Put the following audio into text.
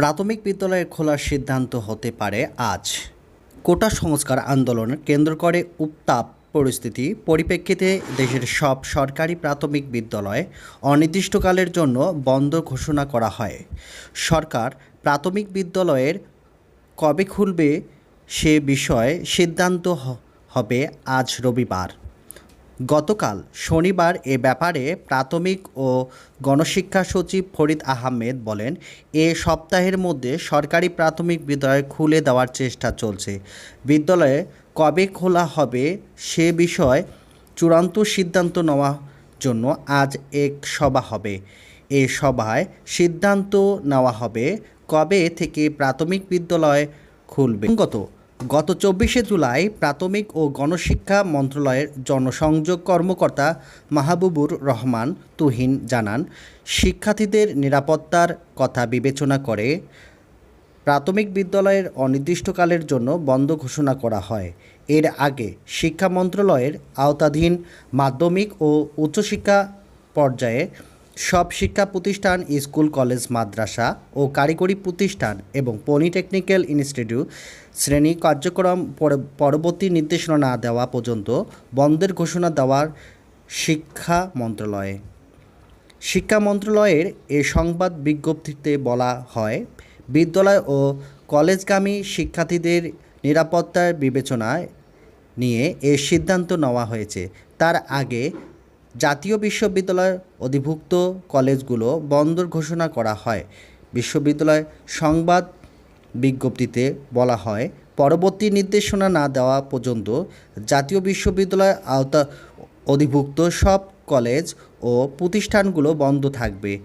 প্রাথমিক বিদ্যালয় খোলার সিদ্ধান্ত হতে পারে আজ। কোটা সংস্কার আন্দোলন কেন্দ্র করে উত্তাপ পরিস্থিতি। পরিপ্রেক্ষিতে দেশের সব সরকারি প্রাথমিক বিদ্যালয় অনির্দিষ্টকালের জন্য বন্ধ ঘোষণা করা হয়। সরকার প্রাথমিক বিদ্যালয়ের কবে খুলবে সে বিষয়ে সিদ্ধান্ত হবে আজ রবিবার। গতকাল শনিবার এ ব্যাপারে প্রাথমিক ও গণশিক্ষা সচিব ফরিদ আহমেদ বলেন, এ সপ্তাহের মধ্যে সরকারি প্রাথমিক বিদ্যালয় খুলে দেওয়ার চেষ্টা চলছে। বিদ্যালয়ে কবে খোলা হবে সে বিষয়ে চূড়ান্ত সিদ্ধান্ত নেওয়ার জন্য আজ এক সভা হবে। এ সভায় সিদ্ধান্ত নেওয়া হবে কবে থেকে প্রাথমিক বিদ্যালয় খুলবে। গত গত চব্বিশে জুলাই প্রাথমিক ও গণশিক্ষা মন্ত্রণালয়ের জনসংযোগ কর্মকর্তা মাহবুবুর রহমান তুহিন জানান, শিক্ষার্থীদের নিরাপত্তার কথা বিবেচনা করে প্রাথমিক বিদ্যালয়ের অনির্দিষ্টকালের জন্য বন্ধ ঘোষণা করা হয়। এর আগে শিক্ষা মন্ত্রণালয়ের আওতাধীন মাধ্যমিক ও উচ্চশিক্ষা পর্যায়ে সব শিক্ষা প্রতিষ্ঠান, স্কুল, কলেজ, মাদ্রাসা ও কারিগরি প্রতিষ্ঠান এবং পলিটেকনিক্যাল ইনস্টিটিউট শ্রেণি কার্যক্রম পর- পরবর্তী নির্দেশনা না দেওয়া পর্যন্ত বন্ধের ঘোষণা দেওয়ার শিক্ষা মন্ত্রণালয়ে। শিক্ষা মন্ত্রণালয়ের এ সংবাদ বিজ্ঞপ্তিতে বলা হয়, বিদ্যালয় ও কলেজগামী শিক্ষার্থীদের নিরাপত্তার বিবেচনায় নিয়ে এ সিদ্ধান্ত নেওয়া হয়েছে। তার আগে জাতীয় বিশ্ববিদ্যালয় অধিভুক্ত কলেজগুলো বন্ধর ঘোষণা করা হয়। বিশ্ববিদ্যালয় সংবাদ বিজ্ঞপ্তিতে বলা হয়, পরবর্তী নির্দেশনা না দেওয়া পর্যন্ত জাতীয় বিশ্ববিদ্যালয় আওতা অধিভুক্ত সব কলেজ ও প্রতিষ্ঠানগুলো বন্ধ থাকবে।